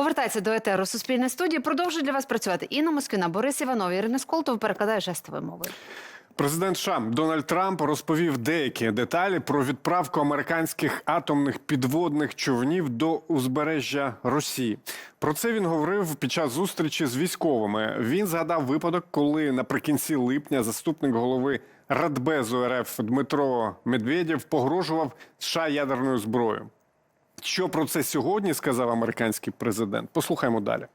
Повертається до етеру Суспільне студії. Продовжує для вас працювати Інна Москвіна, Борис Іванов, Ірина Сколтов перекладає жестовою мовою. Президент США Дональд Трамп розповів деякі деталі про відправку американських атомних підводних човнів до узбережжя Росії. Про це він говорив під час зустрічі з військовими. Він згадав випадок, коли наприкінці липня заступник голови Радбезу РФ Дмитро Медведєв погрожував США ядерною зброєю. Що про це сьогодні сказав американський президент? Послухаймо далі.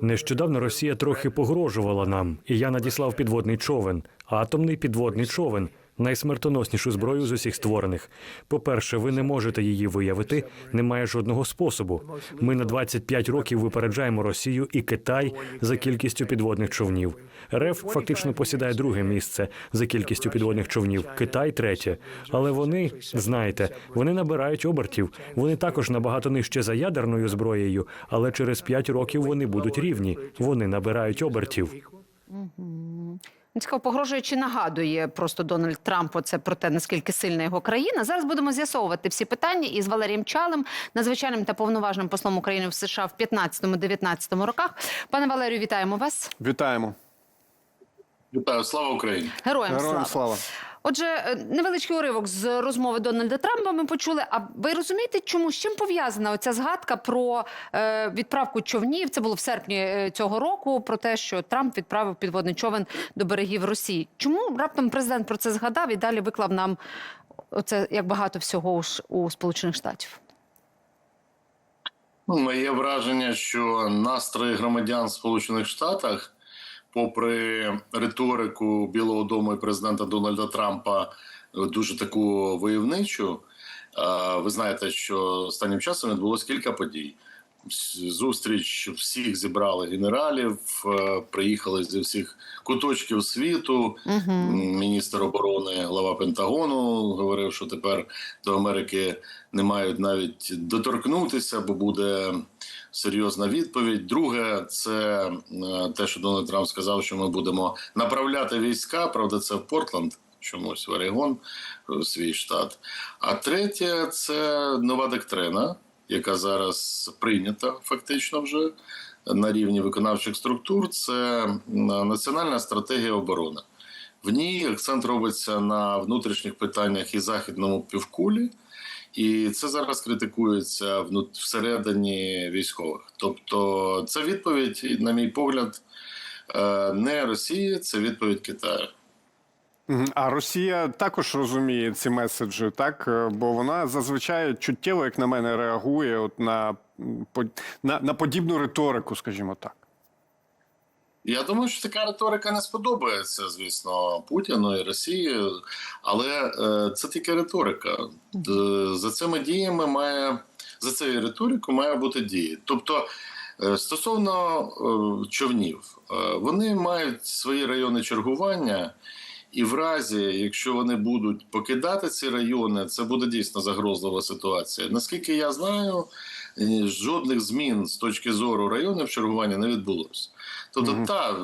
Нещодавно Росія трохи погрожувала нам, і я надіслав підводний човен, атомний підводний човен, найсмертоноснішу зброю з усіх створених. По-перше, ви не можете її виявити, немає жодного способу. Ми на 25 років випереджаємо Росію і Китай за кількістю підводних човнів. РФ фактично посідає друге місце за кількістю підводних човнів, Китай третє. Але вони, знаєте, вони набирають обертів. Вони також набагато нижче за ядерною зброєю, але через 5 років вони будуть рівні. Вони набирають обертів. Він цікаво погрожує чи нагадує просто Дональд Трамп оце про те, наскільки сильна його країна. Зараз будемо з'ясовувати всі питання із Валерієм Чалем, надзвичайним та повноважним послом України в США в 15-19 роках. Пане Валерію, вітаємо вас. Вітаємо. Вітаю, слава Україні! Героям, Героям слава. слава. Отже, е, невеличкий уривок з розмови Дональда Трампа ми почули. А ви розумієте, чому з чим пов'язана оця згадка про е, відправку човнів? Це було в серпні е, цього року. Про те, що Трамп відправив підводний човен до берегів Росії. Чому раптом президент про це згадав і далі виклав нам оце як багато всього у, Сполучених Штатів? Ну, Моє враження, що настрої громадян в Сполучених Штатах, попри риторику Білого Дому і президента Дональда Трампа, дуже таку войовничу. Ви знаєте, що останнім часом відбулось кілька подій. Зустріч всіх зібрали генералів, е, приїхали зі всіх куточків світу. Угу. Міністр оборони, глава Пентагону говорив, що тепер до Америки не мають навіть доторкнутися, бо буде серйозна відповідь. Друге, це е, те, що Дональд Трамп сказав, що ми будемо направляти війська. Правда, це в Портленд. Чомусь в Орегон, свій штат. А третє це нова доктрина, яка зараз прийнята фактично вже на рівні виконавчих структур. Це національна стратегія оборони. В ній акцент робиться на внутрішніх питаннях і західному півкулі, і це зараз критикується всередині військових. Тобто, це відповідь, на мій погляд, е, не Росії, це відповідь Китаю. А Росія також розуміє ці меседжі, так Е, бо вона зазвичай чуттєво, як на мене, реагує от на, на, на подібну риторику, скажімо так. Я думаю, що така риторика не сподобається, звісно, Путіну і Росії, але е, це тільки риторика. Е, За цими діями має за цією риторикою має бути дії. Тобто, стосовно човнів, вони мають свої райони чергування. І в разі, якщо вони будуть покидати ці райони, це буде дійсно загрозлива ситуація. Наскільки я знаю, е, жодних змін з точки зору районів чергування не відбулося. Тобто, Мгм. та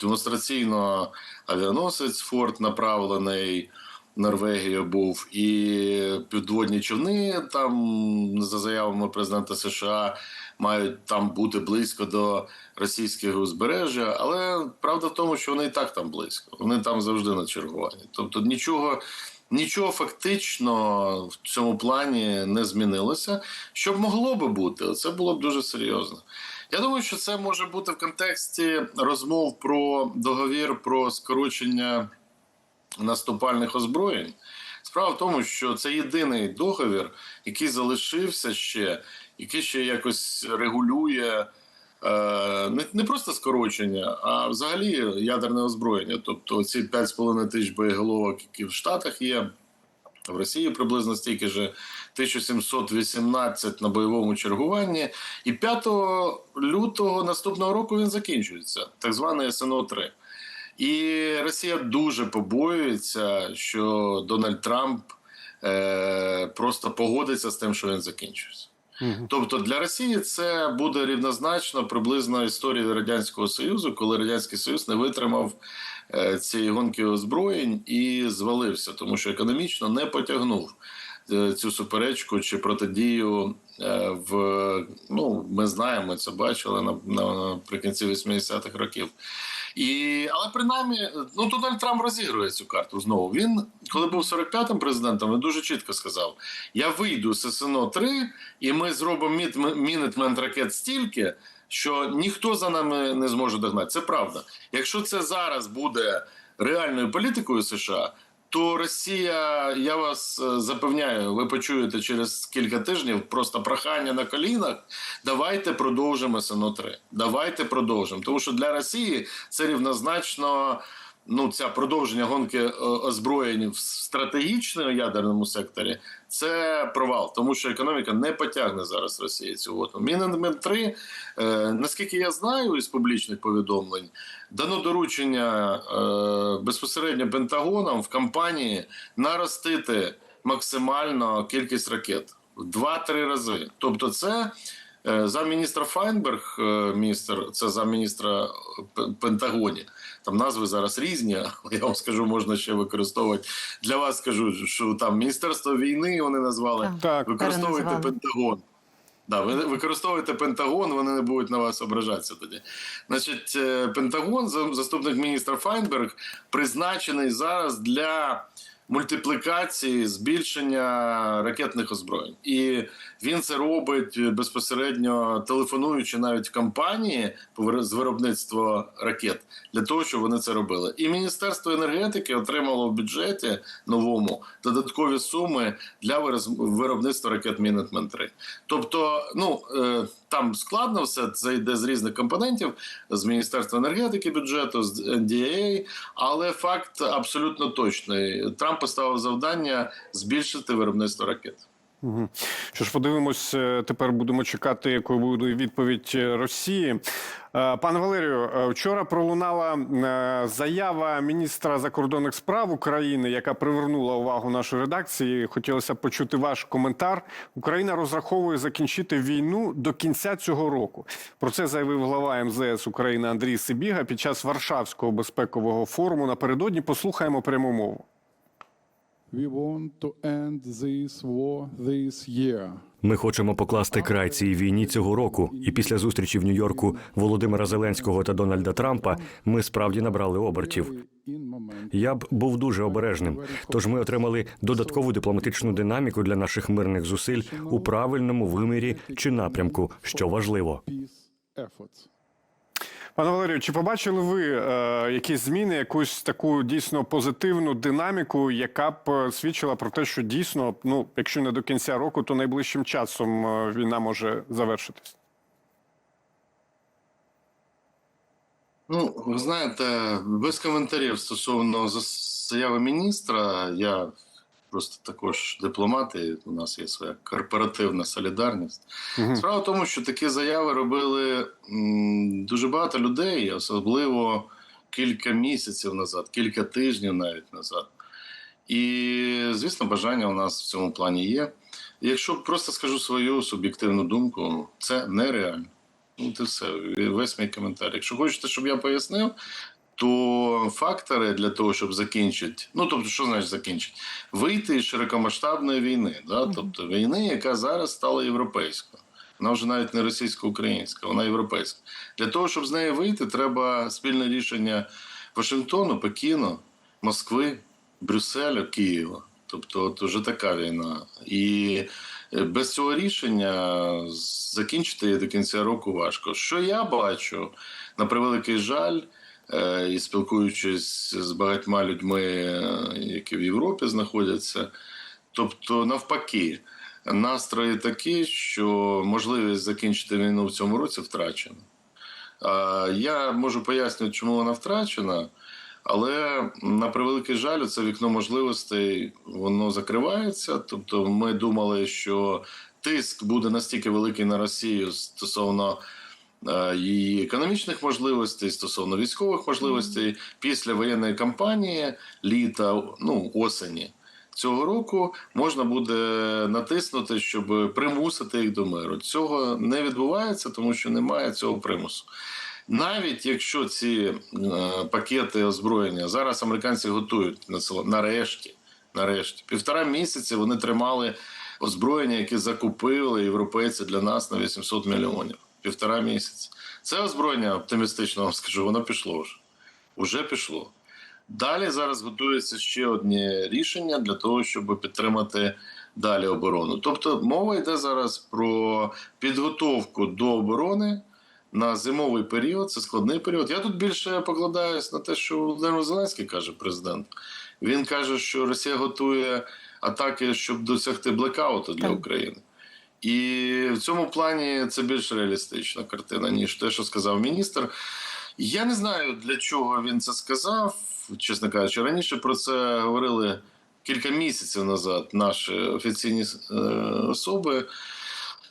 демонстраційно авіаносець Форт направлений. в Норвегію був і підводні човни там за заявами президента США мають там бути близько до російського узбережжя, але правда в тому, що вони і так там близько. Вони там завжди на чергуванні. Тобто нічого, нічого фактично в цьому плані не змінилося. Що б могло би бути, це було б дуже серйозно. Я думаю, що це може бути в контексті розмов про договір про скорочення наступальних озброєнь. Справа в тому, що це єдиний договір, який залишився ще, який ще якось регулює е, не, не просто скорочення, а взагалі ядерне озброєння. Тобто ці 5,5 тисяч боєголовок, які в Штатах є, в Росії приблизно стільки ж 1718 на бойовому чергуванні. І 5 лютого наступного року він закінчується, так званий СНО 3 і Росія дуже побоюється, що Дональд Трамп е, просто погодиться з тим, що він закінчується. Тобто для Росії це буде рівнозначно приблизно історії Радянського Союзу, коли Радянський Союз не витримав е, цієї гонки озброєнь і звалився, тому що економічно не потягнув е, цю суперечку чи протидію е, в ну ми знаємо, це бачили на наприкінці 80-х років. І але принаймні, ну Дональд Трамп розігрує цю карту знову. Він, коли був 45-м президентом, він дуже чітко сказав: я вийду з СНО 3 і ми зробимо мінітмент ракет стільки, що ніхто за нами не зможе догнати. Це правда. Якщо це зараз буде реальною політикою США. То Росія, я вас е, запевняю, ви почуєте через кілька тижнів просто прохання на колінах. Давайте продовжимо СНО 3 Давайте продовжимо. Тому що для Росії це рівнозначно. Ну, ця продовження гонки е, озброєнь в стратегічному ядерному секторі це провал, тому що економіка не потягне зараз Росії цю гонку. Мінімум 3, е, наскільки я знаю із публічних повідомлень, дано доручення е, безпосередньо Пентагоном в кампанії наростити максимально кількість ракет в 2-3 рази. Тобто, це е, замміністра Файнберг, е, міністр, це замміністра Пентагоні. Там назви зараз різні, але я вам скажу, можна ще використовувати. Для вас скажу, що там Міністерство війни вони назвали. Так. Використовуйте. Пентагон. Да, ви використовуєте Пентагон, вони не будуть на вас ображатися тоді. Значить, е, Пентагон, заступник міністра Файнберг, призначений зараз для мультиплікації збільшення ракетних озброєнь. І він це робить безпосередньо телефонуючи навіть компанії з виробництва ракет для того, щоб вони це робили. І Міністерство енергетики отримало в бюджеті новому додаткові суми для виробництва ракет Мінетмен 3 Тобто, ну е, там складно все це йде з різних компонентів з Міністерства енергетики бюджету, з NDAA, але факт абсолютно точний. Трамп поставив завдання збільшити виробництво ракет. Мгм. Що ж, подивимось, е, тепер будемо чекати, якою буде відповідь е, Росії. Е, Пане Валерію, вчора пролунала заява міністра закордонних справ України, яка привернула увагу нашої редакції. Хотілося б почути ваш коментар. Україна розраховує закінчити війну до кінця цього року. Про це заявив глава МЗС України Андрій Сибіга під час Варшавського безпекового форуму. Напередодні послухаємо пряму мову. We want to end this war this year. Ми хочемо покласти край цій війні цього року. І після зустрічі в Нью-Йорку Володимира Зеленського та Дональда Трампа ми справді набрали обертів. Я б був дуже обережним. Тож ми отримали додаткову дипломатичну динаміку для наших мирних зусиль у правильному вимірі чи напрямку, що важливо. Пане Валерію, чи побачили ви е, якісь зміни, якусь таку дійсно позитивну динаміку, яка б е, свідчила про те, що дійсно, ну якщо не до кінця року, то найближчим часом е, війна може завершитись? Ну, ви знаєте, без коментарів стосовно заяви міністра, я просто також дипломат, і у нас є своя корпоративна солідарність. Мгм. Справа в тому, що такі заяви робили м, дуже багато людей, особливо кілька місяців назад, кілька тижнів навіть назад. І, звісно, бажання у нас в цьому плані є. Якщо просто скажу свою суб'єктивну думку, це нереально. Ну, це все, весь мій коментар. Якщо хочете, щоб я пояснив, то фактори для того, щоб закінчити, ну тобто, що значить закінчити? Вийти із широкомасштабної війни, да? тобто війни, яка зараз стала європейською. Вона вже навіть не російсько-українська, вона європейська. Для того, щоб з неї вийти, треба спільне рішення Вашингтону, Пекіну, Москви, Брюсселя, Києва. Тобто, от вже така війна. І е, без цього рішення закінчити її до кінця року важко. Що я бачу, на превеликий жаль, і спілкуючись з багатьма людьми, е, які в Європі знаходяться, тобто, навпаки, настрої такі, що можливість закінчити війну в цьому році втрачена. Я можу пояснити, чому вона втрачена. Але на превеликий жаль, це вікно можливостей воно закривається. Тобто, ми думали, що тиск буде настільки великий на Росію стосовно е, її економічних можливостей, стосовно військових можливостей після воєнної кампанії, літа, ну осені цього року можна буде натиснути, щоб примусити їх до миру. Цього не відбувається, тому що немає цього примусу. Навіть якщо ці е, пакети озброєння зараз американці готують на це- нарешті, Нарешті, півтора місяці вони тримали озброєння, яке закупили європейці для нас на 800 мільйонів. Півтора місяці. Це озброєння оптимістично вам скажу, воно пішло вже. Уже пішло. Далі зараз готується ще одне рішення для того, щоб підтримати далі оборону. Тобто мова йде зараз про підготовку до оборони на зимовий період. Це складний період. Я тут більше покладаюсь на те, що Володимир Зеленський каже президент. Він каже, що Росія готує атаки, щоб досягти блекауту для. України. І в цьому плані це більш реалістична картина, ніж те, що сказав міністр. Я не знаю, для чого він це сказав. Чесно кажучи, раніше про це говорили кілька місяців назад наші офіційні е, особи.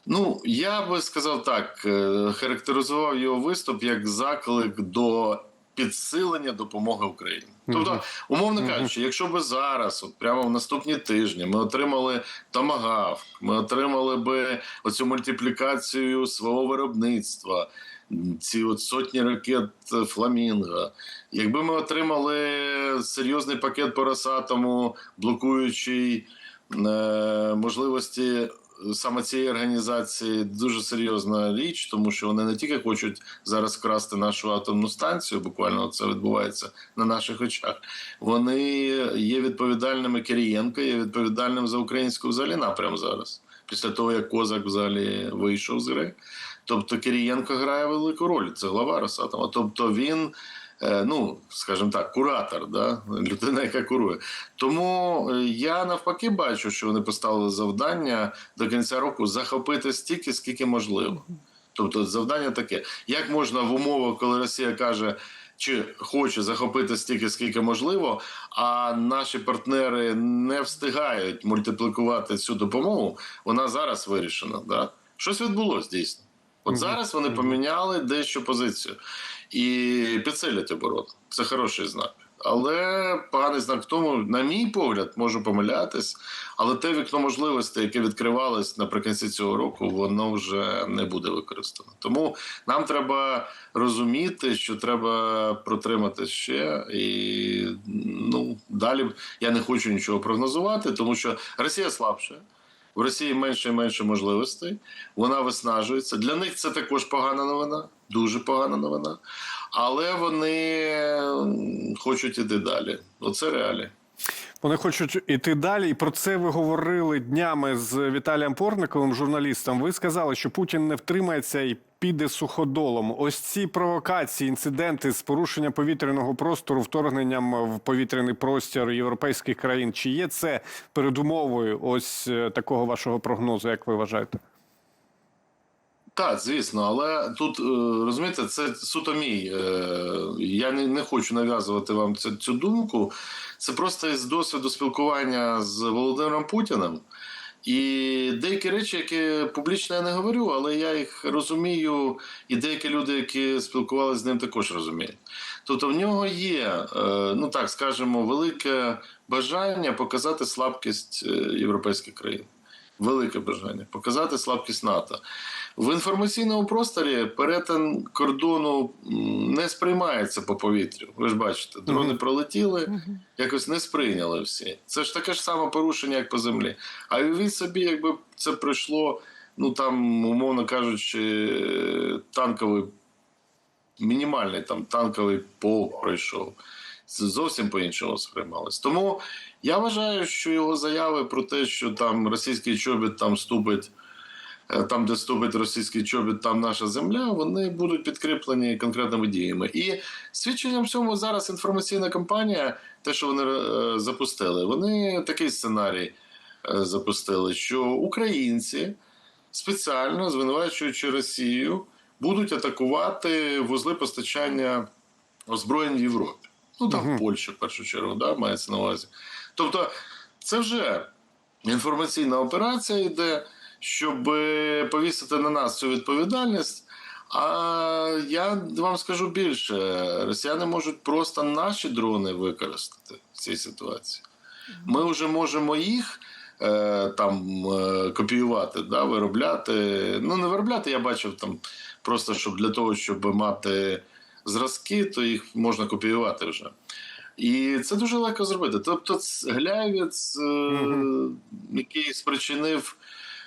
Ну, я би сказав так: е, характеризував його виступ як заклик до підсилення допомоги Україні. Тобто, умовно кажучи, якщо би зараз, от прямо в наступні тижні, ми отримали томагавк, ми отримали би оцю мультиплікацію свого виробництва, ці от сотні ракет Фламінго. Якби ми отримали серйозний пакет по Росатому, блокуючий е, можливості саме цієї організації, дуже серйозна річ, тому що вони не тільки хочуть зараз вкрасти нашу атомну станцію, буквально це відбувається на наших очах. Вони є відповідальними Кирієнко, є відповідальним за українську взагалі напрям зараз. Після того, як Козак взагалі вийшов з гри. Тобто Кирієнко грає велику роль, це глава Росатома. Тобто він, ну скажімо так, куратор, да? людина, яка курує. Тому е, я навпаки бачу, що вони поставили завдання до кінця року захопити стільки, скільки можливо. Тобто, завдання таке: як можна в умовах, коли Росія каже. Чи хоче захопити стільки, скільки можливо, а наші партнери не встигають мультиплікувати цю допомогу, вона зараз вирішена. Да? Щось відбулося дійсно. От зараз вони поміняли дещо позицію і підсилять оборону. Це хороший знак. Але поганий знак в тому, на мій погляд, можу помилятись, але те вікно можливостей, яке відкривалось наприкінці цього року, воно вже не буде використано. Тому нам треба розуміти, що треба протримати ще. І ну далі я не хочу нічого прогнозувати, тому що Росія слабша. В Росії менше і менше можливостей, вона виснажується. Для них це також погана новина, дуже погана новина. Але вони хочуть іти далі. Оце реалії. Вони хочуть іти далі, і про це ви говорили днями з Віталієм Порниковим, журналістом. Ви сказали, що Путін не втримається і піде суходолом. Ось ці провокації, інциденти з порушенням повітряного простору, вторгненням в повітряний простір європейських країн. Чи є це передумовою ось е, такого вашого прогнозу, як ви вважаєте? Так, звісно, але тут е, розумієте, це суто мій. е, Я не, хочу нав'язувати вам цю, цю думку. Це просто з досвіду спілкування з Володимиром Путіним. І деякі речі, які публічно я не говорю, але я їх розумію, і деякі люди, які спілкувалися з ним, також розуміють. Тобто в нього є, е, ну так скажемо, велике бажання показати слабкість е, європейських країн. Велике бажання показати слабкість НАТО. В інформаційному просторі перетин кордону не сприймається по повітрю. Ви ж бачите, дрони пролетіли, якось не сприйняли всі. Це ж таке ж саме порушення, як по землі. А уявіть собі, якби це пройшло, ну там, умовно кажучи, танковий, мінімальний там танковий полк пройшов. Зовсім по-іншому сприймалось. Тому я вважаю, що його заяви про те, що там російський чобіт там ступить е, там, де ступить російський чобіт, там наша земля, вони будуть підкріплені конкретними діями. І свідченням цьому зараз інформаційна кампанія, те, що вони е, запустили, вони такий сценарій е, запустили, що українці спеціально звинувачуючи Росію, будуть атакувати вузли постачання озброєнь в Європі. Ну там в Польщі, в першу чергу, да, мається на увазі. Тобто, це вже інформаційна операція йде, щоб повісити на нас цю відповідальність. А я вам скажу більше: росіяни можуть просто наші дрони використати в цій ситуації. Ми вже можемо їх е, там е, копіювати, да, виробляти. Ну, не виробляти, я бачив там просто щоб для того, щоб мати зразки, то їх можна копіювати вже. І це дуже легко зробити. Тобто, Гляєвець, е, який спричинив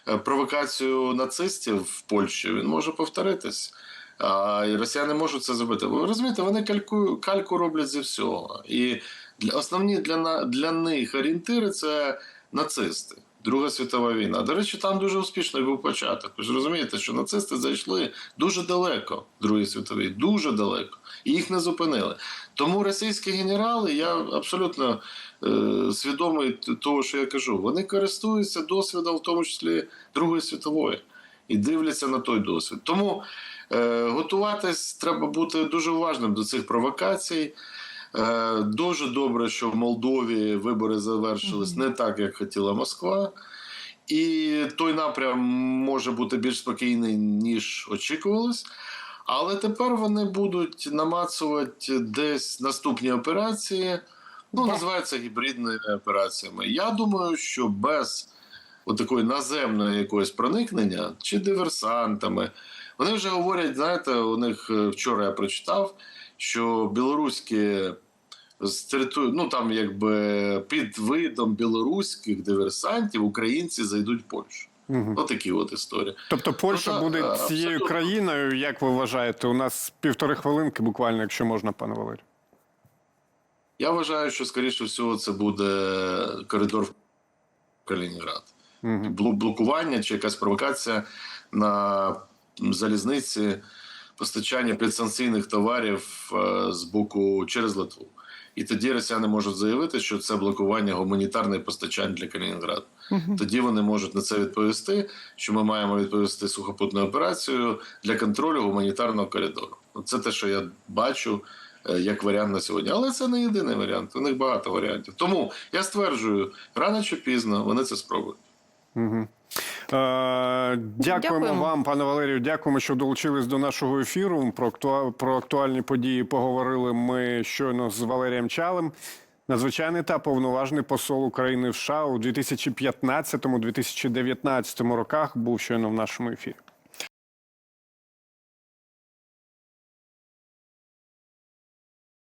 е, провокацію нацистів в Польщі, він може повторитись. А і росіяни можуть це зробити. Ви розумієте, вони кальку, кальку роблять зі всього. І для, основні для, для них орієнтири це нацисти. Друга світова війна. До речі, там дуже успішний був початок. Ви ж розумієте, що нацисти зайшли дуже далеко в Другій світовій, дуже далеко, і їх не зупинили. Тому російські генерали, я абсолютно е, свідомий того, що я кажу, вони користуються досвідом, в тому числі Другої світової, і дивляться на той досвід. Тому е, готуватись треба бути дуже уважним до цих провокацій. Е, Дуже добре, що в Молдові вибори завершились не так, як хотіла Москва. І той напрям може бути більш спокійний, ніж очікувалось. Але тепер вони будуть намацувати десь наступні операції. Ну, Де? називаються гібридними операціями. Я думаю, що без такої наземної якогось проникнення чи диверсантами. Вони вже говорять, знаєте, у них е, вчора я прочитав, що білоруські з території, ну там якби під видом білоруських диверсантів українці зайдуть в Польщу. Мгм. Отакі от історії. Тобто Польща Ну, буде е, цією абсолютно. країною, як ви вважаєте? У нас півтори хвилинки, буквально, якщо можна, пане Валерію. Я вважаю, що скоріше всього це буде коридор в Калінінград. Блу- блокування чи якась провокація на залізниці постачання підсанкційних товарів е, з боку через Литву. І тоді росіяни можуть заявити, що це блокування гуманітарних постачань для Калінінграду. Тоді вони можуть на це відповісти, що ми маємо відповісти сухопутною операцією для контролю гуманітарного коридору. Це те, що я бачу е, як варіант на сьогодні. Але це не єдиний варіант. У них багато варіантів. Тому я стверджую, рано чи пізно вони це спробують. Мгм. Е, дякуємо, Дякуємо. вам, пане Валерію. Дякуємо, що долучились до нашого ефіру. Про, актуа- про актуальні події поговорили ми щойно з Валерієм Чалем. Надзвичайний та повноважний посол України в США у 2015-2019 роках був щойно в нашому ефірі.